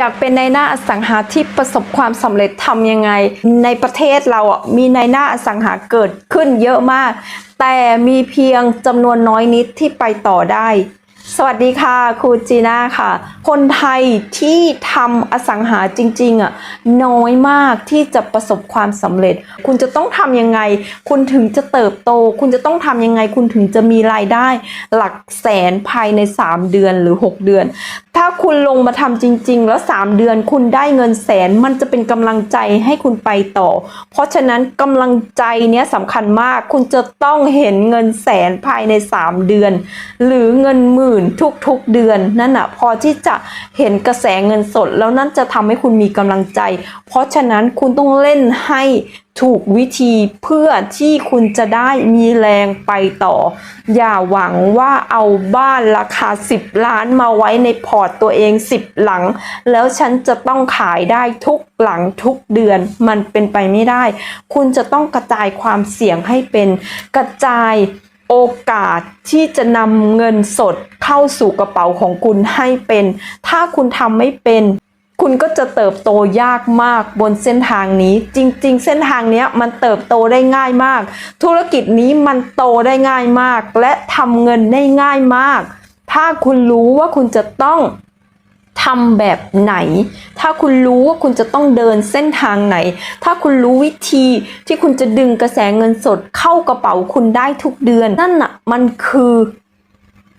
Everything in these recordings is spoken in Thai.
อยากเป็นนายหน้าอสังหาที่ประสบความสำเร็จทำยังไง ในประเทศเราอะมีนายหน้าอสังหาเกิดขึ้นเยอะมาก แต่มีเพียงจำนวนน้อยนิดที่ไปต่อได้ สวัสดีค่ะครูจีน่าค่ะ คนไทยที่ทำอสังหาจริงๆอะน้อยมากที่จะประสบความสำเร็จ คุณจะต้องทำยังไง คุณถึงจะเติบโต คุณจะต้องทำยังไง คุณถึงจะมีรายได้ หลักแสนภายใน 3 เดือนหรือ 6 เดือน ถ้าคุณลงมาทำจริง ๆ แล้ว 3 เดือนคุณได้เงินแสนมันจะเป็นกำลังใจให้คุณไปต่อ เพราะฉะนั้นกำลังใจเนี้ยสำคัญมาก คุณจะต้องเห็นเงินแสนภายใน 3 เดือน หรือเงินหมื่นทุกๆเดือนนั่นนะพอที่จะเห็นกระแสเงินสด แล้วนั่นจะทำให้คุณมีกำลังใจ เพราะฉะนั้นคุณต้องเล่นให้ถูกวิธีเพื่อที่คุณจะได้มีแรงไปต่อ อย่าหวังว่าเอาบ้านราคา 10 ล้านมาไว้ในพอร์ตตัวเอง 10 หลัง แล้วฉันจะต้องขายได้ทุกหลังทุกเดือนมันเป็นไปไม่ได้ คุณจะต้องกระจายความเสี่ยงให้เป็นกระจาย โอกาสที่จะนำเงินสดเข้าสู่กระเป๋าของคุณให้เป็น ถ้าคุณทำไม่เป็น คุณก็จะเติบโตยากมากบนเส้นทางนี้ จริง ๆ เส้นทางนี้มันเติบโตได้ง่ายมาก ธุรกิจนี้มันโตได้ง่ายมาก และทำเงินได้ง่ายมาก ถ้าคุณรู้ว่าคุณจะต้อง ทำแบบไหน ถ้าคุณรู้ว่าคุณจะต้องเดินเส้นทางไหน ถ้าคุณรู้วิธีที่คุณจะดึงกระแสเงินสดเข้ากระเป๋าคุณได้ทุกเดือน นั่นน่ะมันคือ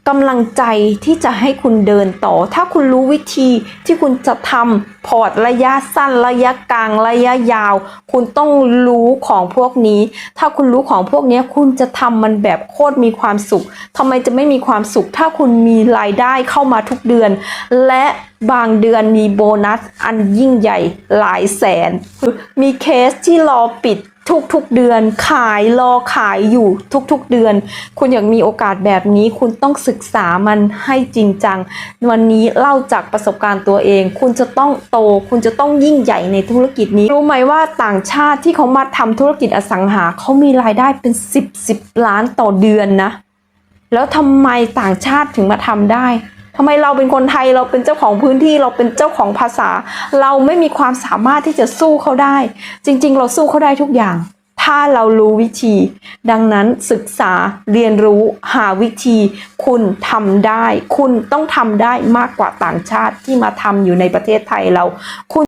กำลังใจที่จะให้คุณเดินต่อ ถ้าคุณรู้วิธีที่คุณจะทำพอร์ตระยะสั้นระยะกลางระยะยาว คุณต้องรู้ของพวกนี้ ถ้าคุณรู้ของพวกนี้คุณจะทำมันแบบโคตรมีความสุขทำไมจะไม่มีความสุข ถ้าคุณมีรายได้เข้ามาทุกเดือน และบางเดือนมีโบนัสอันยิ่งใหญ่หลายแสน มีเคสที่รอปิด ทุกๆเดือนขายรอขายอยู่ทุกๆเดือน คุณอยากมีโอกาสแบบนี้ คุณต้องศึกษามันให้จริงจัง วันนี้เล่าจากประสบการณ์ตัวเอง คุณจะต้องโต คุณจะต้องยิ่งใหญ่ในธุรกิจนี้ รู้ไหมว่าต่างชาติที่เขามาทำธุรกิจอสังหาเขามีรายได้เป็น 10 10ล้านต่อเดือนนะ แล้วทำไมต่างชาติถึงมาทำได้ ทำไมเราเป็นคนไทยเราเป็นเจ้าของพื้นที่เราเป็นเจ้าของภาษา เราไม่มีความสามารถที่จะสู้เขาได้ จริง ๆ เราสู้เขาได้ทุกอย่าง ถ้าเรารู้วิธี ดังนั้นศึกษาเรียนรู้หาวิธี คุณทำได้ คุณต้องทำได้มากกว่าต่างชาติที่มาทำอยู่ในประเทศไทยเราคุณ